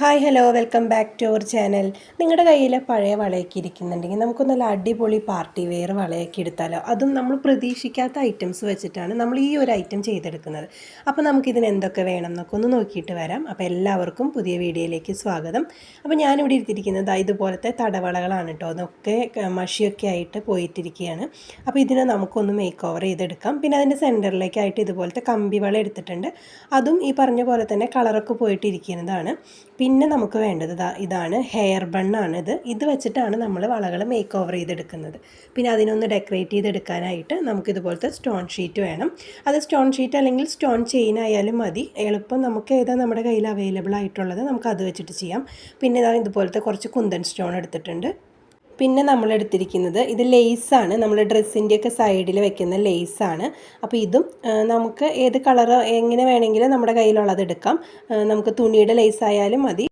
Hi hello welcome back to our channel നിങ്ങളുടെ കയ്യിൽ പഴയ വളയൊക്കെ ഇരിക്കുന്നുണ്ടെങ്കിൽ നമുക്ക് നല്ല അടിപൊളി പാർട്ടി വെയർ വളയൊക്കെ എടുത്താലോ? അതും നമ്മൾ പ്രതീക്ഷിക്കാത്ത ഐറ്റംസ് വെച്ചിട്ടാണ് നമ്മൾ ഈ ഒരു ഐറ്റം ചെയ്തെടുക്കുന്നത്. അപ്പോൾ നമുക്കിതിന് എന്തൊക്കെ വേണം എന്നൊക്കെ ഒന്ന് നോക്കിയിട്ട് വരാം. അപ്പോൾ എല്ലാവർക്കും പുതിയ വീഡിയോയിലേക്ക് സ്വാഗതം. അപ്പോൾ ഞാനിവിടെ ഇരുത്തിരിക്കുന്നത് ഇതുപോലത്തെ തടവളകളാണ് കേട്ടോ അതൊക്കെ മഷിയൊക്കെ ആയിട്ട് പോയിട്ടിരിക്കുകയാണ്. അപ്പോൾ ഇതിനെ നമുക്കൊന്ന് മേക്ക് ഓവർ ചെയ്തെടുക്കാം. പിന്നെ അതിന്റെ സെന്ററിലേക്കായിട്ട് ഇതുപോലത്തെ കമ്പി വള എടുത്തിട്ടുണ്ട്. അതും ഈ പറഞ്ഞ പോലെ തന്നെ കളറൊക്കെ പോയിട്ടിരിക്കുന്നതാണ്. പിന്നെ നമുക്ക് വേണ്ടത് ഇതാ ഇതാണ് ഹെയർ ബണ്ണാണ് ഇത് വെച്ചിട്ടാണ് നമ്മൾ വളകൾ മേക്ക് ഓവർ ചെയ്തെടുക്കുന്നത്. പിന്നെ അതിനൊന്ന് ഡെക്കറേറ്റ് ചെയ്തെടുക്കാനായിട്ട് നമുക്ക് ഇതുപോലത്തെ സ്റ്റോൺ ഷീറ്റ് വേണം. അത് സ്റ്റോൺ ഷീറ്റ് അല്ലെങ്കിൽ സ്റ്റോൺ ചെയിൻ ആയാലും മതി. എളുപ്പം നമുക്ക് ഏതാ നമ്മുടെ കയ്യിൽ അവൈലബിൾ ആയിട്ടുള്ളത് നമുക്ക് അത് വെച്ചിട്ട് ചെയ്യാം. പിന്നെ ഇതാ ഇതുപോലത്തെ കുറച്ച് കുന്തൻ സ്റ്റോൺ എടുത്തിട്ടുണ്ട്. പിന്നെ നമ്മൾ എടുത്തിരിക്കുന്നത് ഇത് ലേസാണ്. നമ്മൾ ഡ്രസ്സിന്റെയൊക്കെ സൈഡിൽ വെക്കുന്ന ലേസാണ്. അപ്പോൾ ഇതും നമുക്ക് ഏത് കളറോ എങ്ങനെ വേണമെങ്കിലും നമ്മുടെ കയ്യിലുള്ളത് എടുക്കാം. നമുക്ക് തുണിയുടെ ലെയ്സ് ആയാലും മതി.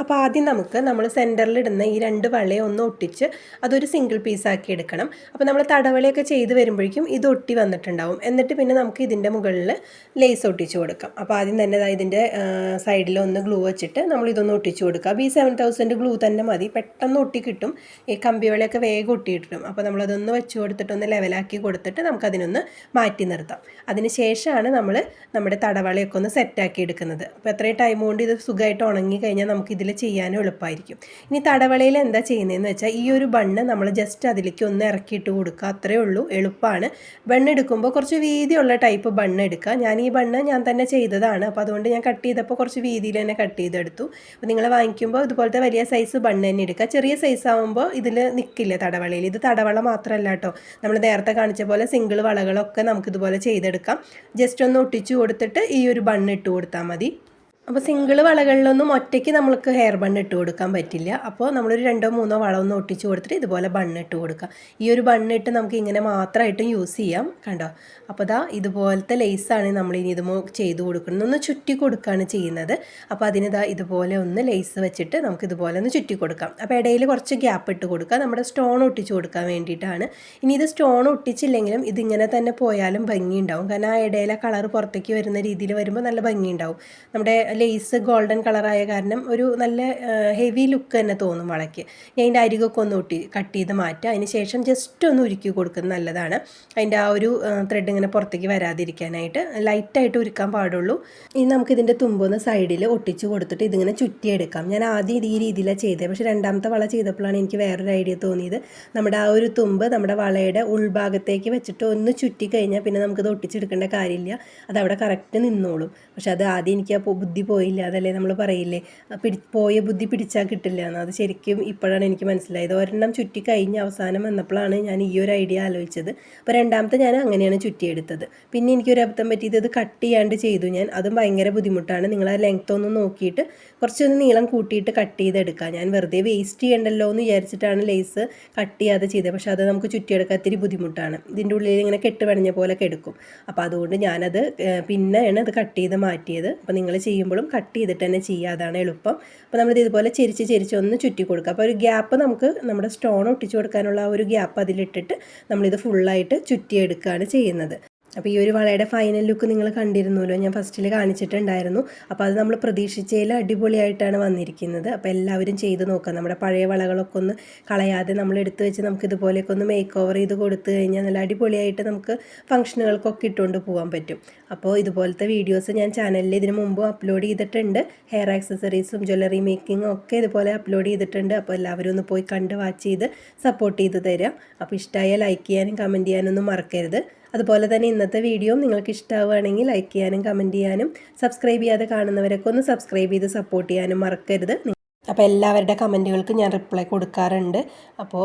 അപ്പോൾ ആദ്യം നമുക്ക് നമ്മൾ സെന്ററിൽ ഇടുന്ന ഈ രണ്ട് വളയെ ഒന്ന് ഒട്ടിച്ച് അതൊരു സിംഗിൾ പീസാക്കി എടുക്കണം. അപ്പോൾ നമ്മൾ തടവളയൊക്കെ ചെയ്ത് വരുമ്പോഴേക്കും ഇത് ഒട്ടി വന്നിട്ടുണ്ടാവും. എന്നിട്ട് പിന്നെ നമുക്ക് ഇതിന്റെ മുകളിൽ ലേസ് ഒട്ടിച്ച് കൊടുക്കാം. അപ്പോൾ ആദ്യം തന്നെ ഇതിന്റെ സൈഡിൽ ഒന്ന് ഗ്ലൂ വെച്ചിട്ട് നമ്മൾ ഇതൊന്ന് ഒട്ടിച്ച് കൊടുക്കുക. ബി സെവൻ തൗസൻഡ് ഗ്ലൂ തന്നെ മതി. പെട്ടെന്ന് ഒട്ടി കിട്ടും. ഈ കമ്പിവളയൊക്കെ വേഗം ഒട്ടിയിട്ടും. അപ്പോൾ നമ്മളതൊന്ന് വെച്ച് കൊടുത്തിട്ട് ഒന്ന് ലെവലാക്കി കൊടുത്തിട്ട് നമുക്കതിനൊന്ന് മാറ്റി നിർത്താം. അതിന് ശേഷമാണ് നമ്മൾ നമ്മുടെ തടവളയൊക്കെ ഒന്ന് സെറ്റാക്കി എടുക്കുന്നത്. അപ്പോൾ എത്രയും ടൈം കൊണ്ട് ഇത് സുഖമായിട്ട് ഉണങ്ങി കഴിഞ്ഞാൽ നമുക്ക് ഇതിൽ ചെയ്യാനും എളുപ്പമായിരിക്കും. ഇനി തടവളയിൽ എന്താ ചെയ്യുന്നതെന്ന് വെച്ചാൽ ഈ ഒരു ബണ്ണ് നമ്മൾ ജസ്റ്റ് അതിലേക്ക് ഒന്ന് ഇറക്കിയിട്ട് കൊടുക്കുക. അത്രയേ ഉള്ളൂ. എളുപ്പമാണ്. ബണ്ണ് എടുക്കുമ്പോൾ കുറച്ച് വീതിയുള്ള ടൈപ്പ് ബണ്ണ് എടുക്കുക. ഞാൻ ഈ ബണ്ണ് ഞാൻ തന്നെ ചെയ്തതാണ്. അപ്പോൾ അതുകൊണ്ട് ഞാൻ കട്ട് ചെയ്തപ്പോൾ കുറച്ച് വീതിയിൽ തന്നെ കട്ട് ചെയ്തെടുത്തു. അപ്പോൾ നിങ്ങൾ വാങ്ങിക്കുമ്പോൾ ഇതുപോലത്തെ വലിയ സൈസ് ബണ്ണ് തന്നെ എടുക്കുക. ചെറിയ സൈസ് ആകുമ്പോൾ ഇതിൽ നിൽക്കില്ല തടവളയിൽ. ഇത് തടവള മാത്രമല്ല കേട്ടോ. നമ്മൾ നേരത്തെ കാണിച്ച പോലെ സിംഗിൾ വളകളൊക്കെ നമുക്കിതുപോലെ ചെയ്തെടുക്കാം. ജസ്റ്റ് ഒന്ന് ഒട്ടിച്ചു കൊടുത്തിട്ട് ഈ ഒരു ബണ്ണ് ഇട്ട് കൊടുത്താൽ മതി. അപ്പോൾ സിംഗിൾ വളകളിലൊന്നും ഒറ്റയ്ക്ക് നമ്മൾക്ക് ഹെയർ ബണ്ണ് ഇട്ട് കൊടുക്കാൻ പറ്റില്ല. അപ്പോൾ നമ്മളൊരു രണ്ടോ മൂന്നോ വളം ഒന്ന് ഒട്ടിച്ച് കൊടുത്തിട്ട് ഇതുപോലെ ബണ്ണ് ഇട്ട് കൊടുക്കുക ഈ ഒരു ബണ്ണ് ഇട്ട് നമുക്ക് ഇങ്ങനെ മാത്രമായിട്ടും യൂസ് ചെയ്യാം കണ്ടോ? അപ്പോൾ ദാ ഇതുപോലത്തെ ലേസാണ് നമ്മൾ ഇനി ഇതുമോ ചെയ്ത് കൊടുക്കുന്നത്. ഒന്ന് ചുറ്റി കൊടുക്കുകയാണ് ചെയ്യുന്നത്. അപ്പോൾ അതിന് ദാ ഇതുപോലെ ഒന്ന് ലേസ് വെച്ചിട്ട് നമുക്ക് ഇതുപോലെ ഒന്ന് ചുറ്റി കൊടുക്കാം. അപ്പോൾ ഇടയിൽ കുറച്ച് ഗ്യാപ്പ് ഇട്ട് കൊടുക്കുക. നമ്മുടെ സ്റ്റോൺ ഒട്ടിച്ച് കൊടുക്കാൻ വേണ്ടിയിട്ടാണ്. ഇനി ഇത് സ്റ്റോൺ ഒട്ടിച്ചില്ലെങ്കിലും ഇതിങ്ങനെ തന്നെ പോയാലും ഭംഗിയുണ്ടാവും. കാരണം ആ ഇടയിലെ കളർ പുറത്തേക്ക് വരുന്ന രീതിയിൽ വരുമ്പോൾ നല്ല ഭംഗിയുണ്ടാവും. നമ്മുടെ ലേസ് ഗോൾഡൻ കളറായ കാരണം ഒരു നല്ല ഹെവി ലുക്ക് തന്നെ തോന്നും വളയ്ക്ക്. ഞാൻ അതിന്റെ അരികൊക്കെ ഒന്ന് ഒട്ടി കട്ട് ചെയ്ത് മാറ്റുക അതിന് ശേഷം ജസ്റ്റ് ഒന്ന് ഉരുക്കി കൊടുക്കുന്നത് നല്ലതാണ്. അതിന്റെ ആ ഒരു ത്രെഡ് ഇങ്ങനെ പുറത്തേക്ക് വരാതിരിക്കാനായിട്ട് ലൈറ്റായിട്ട് ഉരുക്കാൻ പാടുള്ളൂ. ഇനി നമുക്ക് ഇതിന്റെ തുമ്പൊന്ന് സൈഡിൽ ഒട്ടിച്ച് കൊടുത്തിട്ട് ഇതിങ്ങനെ ചുറ്റിയെടുക്കാം. ഞാൻ ആദ്യം ഈ രീതിയിലാണ് ചെയ്തത് പക്ഷേ രണ്ടാമത്തെ വള ചെയ്തപ്പോഴാണ് എനിക്ക് വേറൊരു ഐഡിയ തോന്നിയത്. നമ്മുടെ ആ ഒരു തുമ്പ് നമ്മുടെ വളയുടെ ഉൾഭാഗത്തേക്ക് വെച്ചിട്ട് ഒന്ന് ചുറ്റി കഴിഞ്ഞാൽ പിന്നെ നമുക്കത് ഒട്ടിച്ചെടുക്കേണ്ട കാര്യമില്ല. അത് അവിടെ കറക്റ്റ് നിന്നോളും. പക്ഷെ അത് ആദ്യം എനിക്ക് ആ പൊ- ബുദ്ധി പോയില്ല അതല്ലേ നമ്മൾ പറയില്ലേ? പിടി പോയ ബുദ്ധി പിടിച്ചാൽ കിട്ടില്ല എന്ന് അത് ശരിക്കും ഇപ്പോഴാണ് എനിക്ക് മനസ്സിലായത്. ഒരെണ്ണം ചുറ്റി കഴിഞ്ഞ് അവസാനം വന്നപ്പോഴാണ് ഞാൻ ഈ ഒരു ഐഡിയ ആലോചിച്ചത്. അപ്പോൾ രണ്ടാമത്തെ ഞാൻ അങ്ങനെയാണ് ചുറ്റിയെടുത്തത്. പിന്നെ എനിക്ക് ഒരു അബദ്ധം പറ്റിയത് ഇത് കട്ട് ചെയ്യാണ്ട് ചെയ്തു ഞാൻ. അതും ഭയങ്കര ബുദ്ധിമുട്ടാണ്. നിങ്ങൾ ആ ലെങ്ത് ഒന്ന് നോക്കിയിട്ട് കുറച്ചൊന്ന് നീളം കൂട്ടിയിട്ട് കട്ട് ചെയ്തെടുക്കുക. ഞാൻ വെറുതെ വേസ്റ്റ് ചെയ്യണ്ടല്ലോ എന്ന് വിചാരിച്ചിട്ടാണ് ലേസ് കട്ട് ചെയ്യാതെ ചെയ്തത്. പക്ഷേ അത് നമുക്ക് ചുറ്റിയെടുക്കാൻ ഇത്തിരി ബുദ്ധിമുട്ടാണ്. ഇതിന്റെ ഉള്ളിൽ ഇങ്ങനെ കെട്ട് പണിഞ്ഞ പോലെ കെടുക്കും അപ്പോൾ അതുകൊണ്ട് ഞാനത് പിന്നെയാണ് അത് കട്ട് ചെയ്ത് മാറ്റിയത്. അപ്പോൾ നിങ്ങൾ ചെയ്യുമ്പോഴും കട്ട് ചെയ്തിട്ട് തന്നെ ചെയ്യുക. അതാണ് എളുപ്പം. അപ്പോൾ നമ്മളിത് ഇതുപോലെ ചെരിച്ച് ചെരിച്ച് ഒന്ന് ചുറ്റി കൊടുക്കുക. അപ്പോൾ ഒരു ഗ്യാപ്പ് നമുക്ക് നമ്മുടെ സ്റ്റോൺ ഒട്ടിച്ചു കൊടുക്കാനുള്ള ആ ഒരു ഗ്യാപ്പ് അതിലിട്ടിട്ട് നമ്മളിത് ഫുള്ളായിട്ട് ചുറ്റിയെടുക്കുകയാണ് ചെയ്യുന്നത്. അപ്പോൾ ഈ ഒരു വളയുടെ ഫൈനൽ ലുക്ക് നിങ്ങൾ കണ്ടിരുന്നല്ലോ ഞാൻ ഫസ്റ്റിൽ കാണിച്ചിട്ടുണ്ടായിരുന്നു. അപ്പോൾ അത് നമ്മൾ പ്രതീക്ഷിച്ചതിൽ അടിപൊളിയായിട്ടാണ് വന്നിരിക്കുന്നത്. അപ്പോൾ എല്ലാവരും ചെയ്ത് നോക്കുക നമ്മുടെ പഴയ വളകളൊക്കെ ഒന്ന് കളയാതെ നമ്മൾ എടുത്ത് വെച്ച് നമുക്ക് ഇതുപോലെയൊക്കെ ഒന്ന് മേക്ക് ഓവർ ചെയ്ത് കൊടുത്തു കഴിഞ്ഞാൽ നല്ല അടിപൊളിയായിട്ട് നമുക്ക് ഫംഗ്ഷനുകൾക്കൊക്കെ ഇട്ടുകൊണ്ട് പോകാൻ പറ്റും. അപ്പോൾ ഇതുപോലത്തെ വീഡിയോസ് ഞാൻ ചാനലിൽ ഇതിനു മുമ്പ് അപ്ലോഡ് ചെയ്തിട്ടുണ്ട്. ഹെയർ ആക്സസറീസും ജ്വല്ലറി മേക്കിങ്ങും ഒക്കെ ഇതുപോലെ അപ്ലോഡ് ചെയ്തിട്ടുണ്ട്. അപ്പോൾ എല്ലാവരും ഒന്ന് പോയി കണ്ട് വാച്ച് ചെയ്ത് സപ്പോർട്ട് ചെയ്ത് തരാം. അപ്പോൾ ഇഷ്ടമായ ലൈക്ക് ചെയ്യാനും കമന്റ് ചെയ്യാനൊന്നും മറക്കരുത്. അതുപോലെ തന്നെ ഇന്നത്തെ വീഡിയോ നിങ്ങൾക്ക് ഇഷ്ടമാവുകയാണെങ്കിൽ ലൈക്ക് ചെയ്യാനും കമന്റ് ചെയ്യാനും സബ്സ്ക്രൈബ് ചെയ്യാതെ കാണുന്നവരൊക്കെ ഒന്ന് സബ്സ്ക്രൈബ് ചെയ്ത് സപ്പോർട്ട് ചെയ്യാനും മറക്കരുത്. അപ്പോൾ എല്ലാവരുടെ കമന്റുകൾക്ക് ഞാൻ റിപ്ലൈ കൊടുക്കാറുണ്ട്. അപ്പോൾ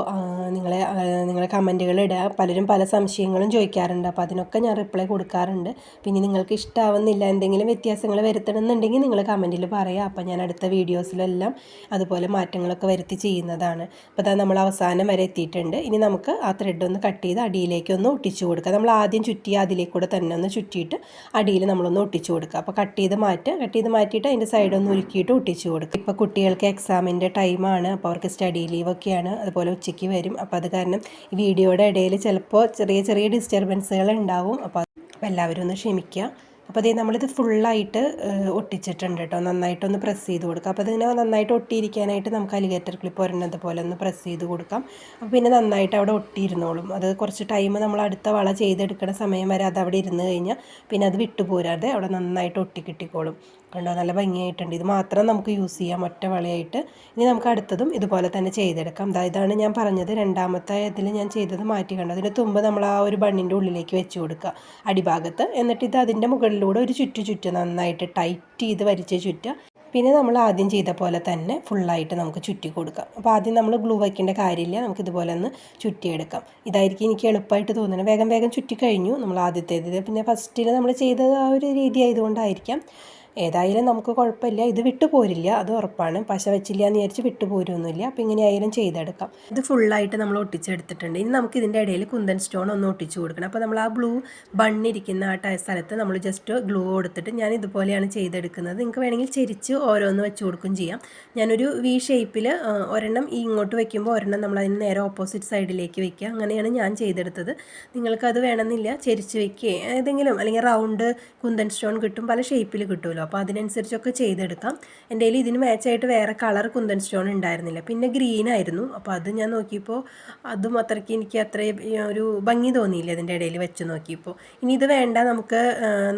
നിങ്ങളെ നിങ്ങളെ കമന്റുകൾ ഇടുക. പലരും പല സംശയങ്ങളും ചോദിക്കാറുണ്ട്. അപ്പോൾ അതിനൊക്കെ ഞാൻ റിപ്ലൈ കൊടുക്കാറുണ്ട്. പിന്നെ നിങ്ങൾക്ക് ഇഷ്ടമാവുന്നില്ല എന്തെങ്കിലും വ്യത്യാസങ്ങൾ വരുത്തണമെന്നുണ്ടെങ്കിൽ നിങ്ങൾ കമന്റിൽ പറയുക. അപ്പോൾ ഞാൻ അടുത്ത വീഡിയോസിലെല്ലാം അതുപോലെ മാറ്റങ്ങളൊക്കെ വരുത്തി ചെയ്യുന്നതാണ്. അപ്പോൾ അതാ നമ്മൾ അവസാനം വരെ എത്തിയിട്ടുണ്ട്. ഇനി നമുക്ക് ആ ത്രെഡ് ഒന്ന് കട്ട് ചെയ്ത് അടിയിലേക്ക് ഒന്ന് ഒട്ടിച്ചു കൊടുക്കുക നമ്മൾ ആദ്യം ചുറ്റി അതിലേക്ക് അതിലേക്കൂടെ തന്നെ ഒന്ന് ചുറ്റിയിട്ട് അടിയിൽ നമ്മളൊന്ന് ഒട്ടിച്ചു കൊടുക്കുക അപ്പോൾ കട്ട് ചെയ്ത് മാറ്റുക. കട്ട് ചെയ്ത് മാറ്റിയിട്ട് അതിന്റെ സൈഡൊന്ന് ഉരുക്കിയിട്ട് ഒട്ടിച്ചു കൊടുക്കുക ഇപ്പോൾ കുട്ടികൾക്ക് എക്സാമിന്റെ ടൈമാണ് അപ്പോൾ അവർക്ക് സ്റ്റഡി ലീവൊക്കെയാണ് അതുപോലെ ഉച്ചയ്ക്ക് വരും. അപ്പോൾ അത് കാരണം ഈ വീഡിയോയുടെ ഇടയിൽ ചിലപ്പോൾ ചെറിയ ചെറിയ ഡിസ്റ്റർബൻസുകൾ ഉണ്ടാവും. അപ്പോൾ അപ്പോൾ എല്ലാവരും ഒന്ന് ക്ഷമിക്കുക. അപ്പോൾ അതേ നമ്മളിത് ഫുള്ളായിട്ട് ഒട്ടിച്ചിട്ടുണ്ട് കേട്ടോ. നന്നായിട്ടൊന്ന് പ്രസ് ചെയ്ത് കൊടുക്കുക. അപ്പോൾ അതിങ്ങനെ നന്നായിട്ട് ഒട്ടിയിരിക്കാനായിട്ട് നമുക്ക് അലിഗേറ്റർ ക്ലിപ്പ് ഒരെണ്ണത് പോലെ ഒന്ന് പ്രസ് ചെയ്ത് കൊടുക്കാം. അപ്പോൾ പിന്നെ നന്നായിട്ട് അവിടെ ഒട്ടിയിരുന്നോളും. അത് കുറച്ച് ടൈം നമ്മൾ അടുത്ത വള ചെയ്തെടുക്കുന്ന സമയം വരെ അത് അവിടെ ഇരുന്ന് കഴിഞ്ഞാൽ പിന്നെ അത് വിട്ടുപോരാതെ അവിടെ നന്നായിട്ട് ഒട്ടി കിട്ടിക്കോളും കണ്ടോ? നല്ല ഭംഗിയായിട്ടുണ്ട്. ഇത് മാത്രം നമുക്ക് യൂസ് ചെയ്യാം. ഒറ്റ വളയായിട്ട്. ഇനി നമുക്ക് അടുത്തതും ഇതുപോലെ തന്നെ ചെയ്തെടുക്കാം. ഇതാണ് ഞാൻ പറഞ്ഞത്. രണ്ടാമത്തെ ഇതിൽ ഞാൻ ചെയ്തത് മാറ്റി കണ്ടു? അതിന്റെ തുമ്പ് നമ്മൾ ആ ഒരു ബണ്ണിന്റെ ഉള്ളിലേക്ക് വെച്ച് കൊടുക്കുക. അടിഭാഗത്ത്. എന്നിട്ട് ഇത് അതിന്റെ മുകളിലൂടെ ഒരു ചുറ്റു ചുറ്റ് നന്നായിട്ട് ടൈറ്റ് ചെയ്ത് വരിച്ച് ചുറ്റുക. പിന്നെ നമ്മൾ ആദ്യം ചെയ്ത പോലെ തന്നെ ഫുള്ളായിട്ട് നമുക്ക് ചുറ്റി കൊടുക്കാം. അപ്പോൾ ആദ്യം നമ്മൾ ഗ്ലൂ വയ്ക്കേണ്ട കാര്യമില്ല. നമുക്ക് ഇതുപോലെ ഒന്ന് ചുറ്റിയെടുക്കാം. ഇതായിരിക്കും എനിക്ക് എളുപ്പമായിട്ട് തോന്നുന്നത്. വേഗം വേഗം ചുറ്റി കഴിഞ്ഞു നമ്മൾ ആദ്യത്തേത്. പിന്നെ ഫസ്റ്റിൽ നമ്മൾ ചെയ്തത് ആ ഒരു രീതി ആയതുകൊണ്ടായിരിക്കാം. ഏതായാലും നമുക്ക് കുഴപ്പമില്ല. ഇത് വിട്ടു പോരില്ല അത് ഉറപ്പാണ്. പശ വെച്ചില്ല എന്ന് വിചാരിച്ച് വിട്ടു പോരൊന്നുമില്ല അപ്പോൾ ഇങ്ങനെ ആയാലും ചെയ്തെടുക്കാം. ഇത് ഫുള്ളായിട്ട് നമ്മൾ ഒട്ടിച്ചെടുത്തിട്ടുണ്ട്. ഇനി നമുക്ക് ഇതിന്റെ ഇടയിൽ കുന്തൻ സ്റ്റോൺ ഒന്ന് ഒട്ടിച്ചു കൊടുക്കണം. അപ്പോൾ നമ്മൾ ആ ബ്ലൂ ബണ്ണിരിക്കുന്ന ആ സ്ഥലത്ത് നമ്മൾ ജസ്റ്റ് ഗ്ലൂ കൊടുത്തിട്ട് ഞാൻ ഇതുപോലെയാണ് ചെയ്തെടുക്കുന്നത്. നിങ്ങൾക്ക് വേണമെങ്കിൽ ചെരിച്ച് ഓരോന്ന് വെച്ച് കൊടുക്കും ചെയ്യാം. ഞാനൊരു വി ഷേപ്പിൽ ഒരെണ്ണം ഈ ഇങ്ങോട്ട് വെക്കുമ്പോൾ ഒരെണ്ണം നമ്മൾ അതിന് നേരെ ഓപ്പോസിറ്റ് സൈഡിലേക്ക് വെക്കുക. അങ്ങനെയാണ് ഞാൻ ചെയ്തെടുത്തത്. നിങ്ങൾക്കത് വേണമെന്നില്ല. ചെരിച്ച് വെക്കുക ഏതെങ്കിലും അല്ലെങ്കിൽ റൗണ്ട് കുന്തൻ സ്റ്റോൺ കിട്ടും. പല ഷേപ്പിൽ കിട്ടുമല്ലോ അപ്പോൾ അതിനനുസരിച്ചൊക്കെ ചെയ്തെടുക്കാം. എന്റെ കയ്യിൽ ഇതിന് മാച്ചായിട്ട് വേറെ കളർ കുന്തൻ സ്റ്റോൺ ഉണ്ടായിരുന്നില്ല. പിന്നെ ഗ്രീൻ ആയിരുന്നു. അപ്പോൾ അത് ഞാൻ നോക്കിയപ്പോൾ അതും അത്രയ്ക്ക് എനിക്ക് അത്ര ഒരു ഭംഗി തോന്നിയില്ല അതിന്റെ ഇടയിൽ വെച്ച് നോക്കിയപ്പോൾ. ഇനി ഇത് വേണ്ട നമുക്ക്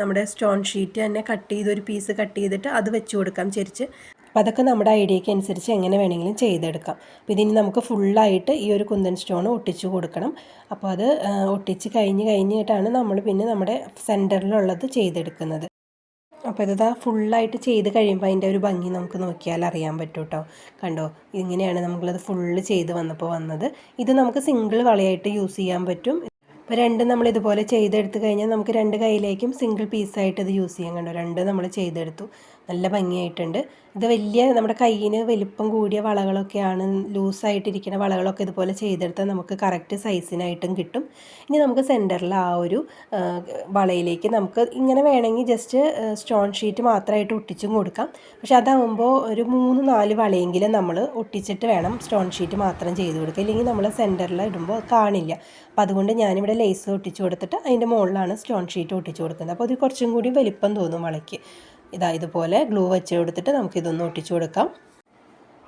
നമ്മുടെ സ്റ്റോൺ ഷീറ്റ് തന്നെ കട്ട് ചെയ്ത് ഒരു പീസ് കട്ട് ചെയ്തിട്ട് അത് വെച്ച് കൊടുക്കാം ചെരിച്ച് അപ്പോൾ അതൊക്കെ നമ്മുടെ ഐഡിയയ്ക്ക് അനുസരിച്ച് എങ്ങനെ വേണമെങ്കിലും ചെയ്തെടുക്കാം. അപ്പോൾ ഇതിന് നമുക്ക് ഫുള്ളായിട്ട് ഈ ഒരു കുന്തൻ സ്റ്റോൺ ഒട്ടിച്ചു കൊടുക്കണം. അപ്പോൾ അത് ഒട്ടിച്ച് കഴിഞ്ഞ് കഴിഞ്ഞിട്ടാണ് നമ്മൾ പിന്നെ നമ്മുടെ സെന്ററിലുള്ളത് ചെയ്തെടുക്കുന്നത്. അപ്പോൾ ഇതാ ഫുള്ളായിട്ട് ചെയ്ത് കഴിയുമ്പോൾ അതിന്റെ ഒരു ഭംഗി നമുക്ക് നോക്കിയാൽ അറിയാൻ പറ്റും കേട്ടോ കണ്ടോ? ഇങ്ങനെയാണ് നമ്മളത് ഫുള്ള് ചെയ്ത് വന്നപ്പോൾ വന്നത്. ഇത് നമുക്ക് സിംഗിൾ വളയായിട്ട് യൂസ് ചെയ്യാൻ പറ്റും. ഇപ്പോൾ രണ്ടും നമ്മൾ ഇതുപോലെ ചെയ്തെടുത്ത് കഴിഞ്ഞാൽ നമുക്ക് രണ്ട് കൈയിലേക്കും സിംഗിൾ പീസായിട്ട് ഇത് യൂസ് ചെയ്യാൻ കണ്ടോ? രണ്ട് നമ്മൾ ചെയ്തെടുത്തു. നല്ല ഭംഗിയായിട്ടുണ്ട്. ഇത് വലിയ നമ്മുടെ കയ്യിന് വലിപ്പം കൂടിയ വളകളൊക്കെയാണ് ലൂസായിട്ടിരിക്കുന്ന വളകളൊക്കെ ഇതുപോലെ ചെയ്തെടുത്താൽ നമുക്ക് കറക്റ്റ് സൈസിനായിട്ടും കിട്ടും. ഇനി നമുക്ക് സെന്ററിൽ ആ ഒരു വളയിലേക്ക് നമുക്ക് ഇങ്ങനെ വേണമെങ്കിൽ ജസ്റ്റ് സ്റ്റോൺ ഷീറ്റ് മാത്രമായിട്ട് ഒട്ടിച്ചും കൊടുക്കാം. പക്ഷെ അതാകുമ്പോൾ ഒരു മൂന്ന് നാല് വളയെങ്കിലും നമ്മൾ ഒട്ടിച്ചിട്ട് വേണം സ്റ്റോൺ ഷീറ്റ് മാത്രം ചെയ്ത് കൊടുക്കുക. ഇല്ലെങ്കിൽ നമ്മൾ സെന്ററിൽ ഇടുമ്പോൾ കാണില്ല. അപ്പോൾ അതുകൊണ്ട് ഞാനിവിടെ ലേസ് ഒട്ടിച്ച് കൊടുത്തിട്ട് അതിന്റെ മുകളിലാണ് സ്റ്റോൺ ഷീറ്റ് ഒട്ടിച്ച് കൊടുക്കുന്നത്. അപ്പോൾ അത് കുറച്ചും കൂടി വലിപ്പം തോന്നും വളയ്ക്ക്. ഇതാ ഇതുപോലെ ഗ്ലൂ വെച്ച് കൊടുത്തിട്ട് നമുക്കിതൊന്ന് ഒട്ടിച്ചു കൊടുക്കാം.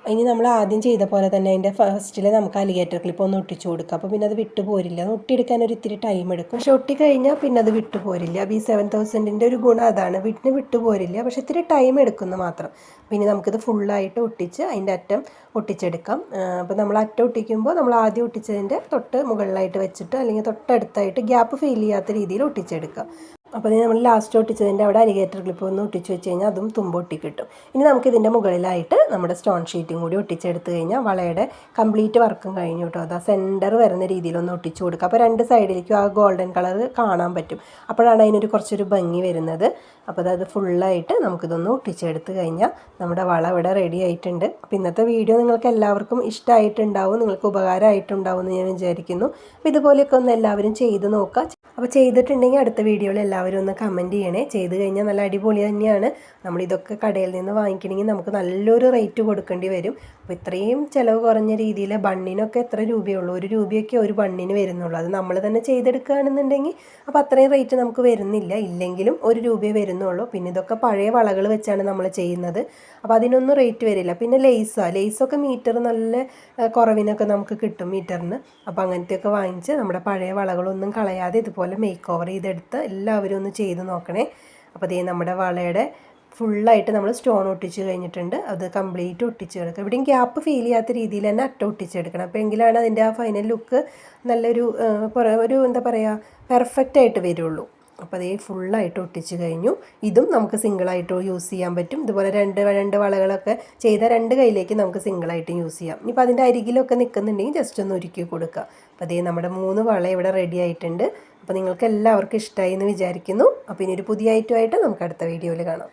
ഇനി നമ്മൾ ആദ്യം ചെയ്ത പോലെ തന്നെ അതിന്റെ ഫസ്റ്റിൽ നമുക്ക് അലിഗേറ്റർ ക്ലിപ്പ് ഒന്ന് ഒട്ടിച്ചു കൊടുക്കാം. അപ്പോൾ പിന്നെ അത് വിട്ടു പോരില്ല. ഒട്ടിയെടുക്കാൻ ഒരു ഇത്തിരി ടൈം എടുക്കും. പക്ഷെ ഒട്ടി കഴിഞ്ഞാൽ പിന്നെ അത് വിട്ടു പോരില്ല. ബി സെവൻ തൗസൻഡിന്റെ ഒരു ഗുണം അതാണ്. വീട്ടിന് വിട്ടു പോരില്ല. പക്ഷെ ഇത്തിരി ടൈം എടുക്കുന്നു മാത്രം. പിന്നെ നമുക്കിത് ഫുള്ളായിട്ട് ഒട്ടിച്ച് അതിന്റെ അറ്റം ഒട്ടിച്ചെടുക്കാം. അപ്പോൾ നമ്മൾ അറ്റം ഒട്ടിക്കുമ്പോൾ നമ്മൾ ആദ്യം ഒട്ടിച്ചതിന്റെ തൊട്ട് മുകളിലായിട്ട് വെച്ചിട്ട് അല്ലെങ്കിൽ തൊട്ടടുത്തായിട്ട് ഗ്യാപ്പ് ഫീൽ ചെയ്യാത്ത രീതിയിൽ ഒട്ടിച്ചെടുക്കാം അപ്പോൾ ഇത് നമ്മൾ ലാസ്റ്റ് ഒട്ടിച്ചതിന്റെ അവിടെ അലിഗേറ്റർ ക്ലിപ്പ് ഒന്ന് ഒട്ടിച്ച് വെച്ച് കഴിഞ്ഞാൽ അതും തുമ്പ് ഒട്ടി കിട്ടും. ഇനി നമുക്ക് ഇതിന്റെ മുകളിലായിട്ട് നമ്മുടെ സ്റ്റോൺ ഷീറ്റും കൂടി ഒട്ടിച്ചെടുത്ത് കഴിഞ്ഞാൽ വളയുടെ കംപ്ലീറ്റ് വർക്കും കഴിഞ്ഞു കേട്ടോ അത് സെന്റർ വരുന്ന രീതിയിൽ ഒന്ന് ഒട്ടിച്ച് കൊടുക്കുക അപ്പോൾ രണ്ട് സൈഡിലേക്കും ആ ഗോൾഡൻ കളർ കാണാൻ പറ്റും. അപ്പോഴാണ് അതിനൊരു കുറച്ചൊരു ഭംഗി വരുന്നത്. അപ്പോൾ അത് ഫുള്ളായിട്ട് നമുക്കിതൊന്ന് ഒട്ടിച്ചെടുത്ത് കഴിഞ്ഞാൽ നമ്മുടെ വള ഇവിടെ റെഡി ആയിട്ടുണ്ട്. അപ്പോൾ ഇന്നത്തെ വീഡിയോ നിങ്ങൾക്ക് എല്ലാവർക്കും ഇഷ്ടമായിട്ടുണ്ടാവും നിങ്ങൾക്ക് ഉപകാരമായിട്ടുണ്ടാവും എന്ന് ഞാൻ വിചാരിക്കുന്നു. അപ്പോൾ ഇതുപോലെയൊക്കെ ഒന്ന് എല്ലാവരും ചെയ്ത് നോക്കുക. അപ്പോൾ ചെയ്തിട്ടുണ്ടെങ്കിൽ അടുത്ത വീഡിയോയിൽ എല്ലാവരും ഒന്ന് കമന്റ് ചെയ്യണേ. ചെയ്ത് കഴിഞ്ഞാൽ നല്ല അടിപൊളി തന്നെയാണ്. നമ്മളിതൊക്കെ കടയിൽ നിന്ന് വാങ്ങിക്കണമെങ്കിൽ നമുക്ക് നല്ലൊരു റേറ്റ് കൊടുക്കേണ്ടി വരും. അപ്പോൾ ഇത്രയും ചിലവ് കുറഞ്ഞ രീതിയിൽ ബണ്ണിനൊക്കെ എത്ര രൂപയുള്ളൂ? ഒരു രൂപയൊക്കെ ഒരു ബണ്ണിന് വരുന്നുള്ളൂ. അത് നമ്മൾ തന്നെ ചെയ്തെടുക്കുകയാണെന്നുണ്ടെങ്കിൽ അപ്പോൾ അത്രയും റേറ്റ് നമുക്ക് വരുന്നില്ല. ഇല്ലെങ്കിലും ഒരു രൂപയെ വരുന്നുള്ളൂ. പിന്നെ ഇതൊക്കെ പഴയ വളകൾ വെച്ചാണ് നമ്മൾ ചെയ്യുന്നത്. അപ്പോൾ അതിനൊന്നും റേറ്റ് വരില്ല. പിന്നെ ലേസാണ് ലേസൊക്കെ മീറ്റർ നല്ല കുറവിനൊക്കെ നമുക്ക് കിട്ടും മീറ്ററിന്. അപ്പോൾ അങ്ങനത്തെയൊക്കെ വാങ്ങിച്ച് നമ്മുടെ പഴയ വളകളൊന്നും കളയാതെ ഇതുപോലെ മേക്ക് ഓവർ ചെയ്തെടുത്ത് എല്ലാവരും ഒന്ന് ചെയ്ത് നോക്കണേ. അപ്പോൾ ഇതേ നമ്മുടെ വളയുടെ ഫുള്ളായിട്ട് നമ്മൾ സ്റ്റോൺ ഒട്ടിച്ച് കഴിഞ്ഞിട്ടുണ്ട്. അത് കംപ്ലീറ്റ് ഒട്ടിച്ച് കിടക്കുക ഇവിടെയും ഗ്യാപ്പ് ഫീൽ ചെയ്യാത്ത രീതിയിൽ തന്നെ അറ്റ ഒട്ടിച്ചെടുക്കണം അപ്പോൾ എങ്കിലാണ് അതിന്റെ ആ ഫൈനൽ ലുക്ക് നല്ലൊരു ഒരു എന്താ പറയുക പെർഫെക്റ്റ് ആയിട്ട് വരുള്ളൂ. അപ്പോൾ അതേ ഫുള്ളായിട്ട് ഒട്ടിച്ച് കഴിഞ്ഞു. ഇതും നമുക്ക് സിംഗിളായിട്ട് യൂസ് ചെയ്യാൻ പറ്റും. ഇതുപോലെ രണ്ട് രണ്ട് വളകളൊക്കെ ചെയ്ത രണ്ട് കൈയിലേക്ക് നമുക്ക് സിംഗിളായിട്ട് യൂസ് ചെയ്യാം. ഇനിയിപ്പോൾ അതിന്റെ അരികിലൊക്കെ നിൽക്കുന്നുണ്ടെങ്കിൽ ജസ്റ്റ് ഒന്ന് ഒരുക്കി കൊടുക്കുക അപ്പോൾ അതേ നമ്മുടെ മൂന്ന് വള ഇവിടെ റെഡി ആയിട്ടുണ്ട്. അപ്പോൾ നിങ്ങൾക്ക് എല്ലാവർക്കും ഇഷ്ടമായി എന്ന് വിചാരിക്കുന്നു. അപ്പോൾ ഇനി ഒരു പുതിയ ഐറ്റമായിട്ട് നമുക്ക് അടുത്ത വീഡിയോയിൽ കാണാം.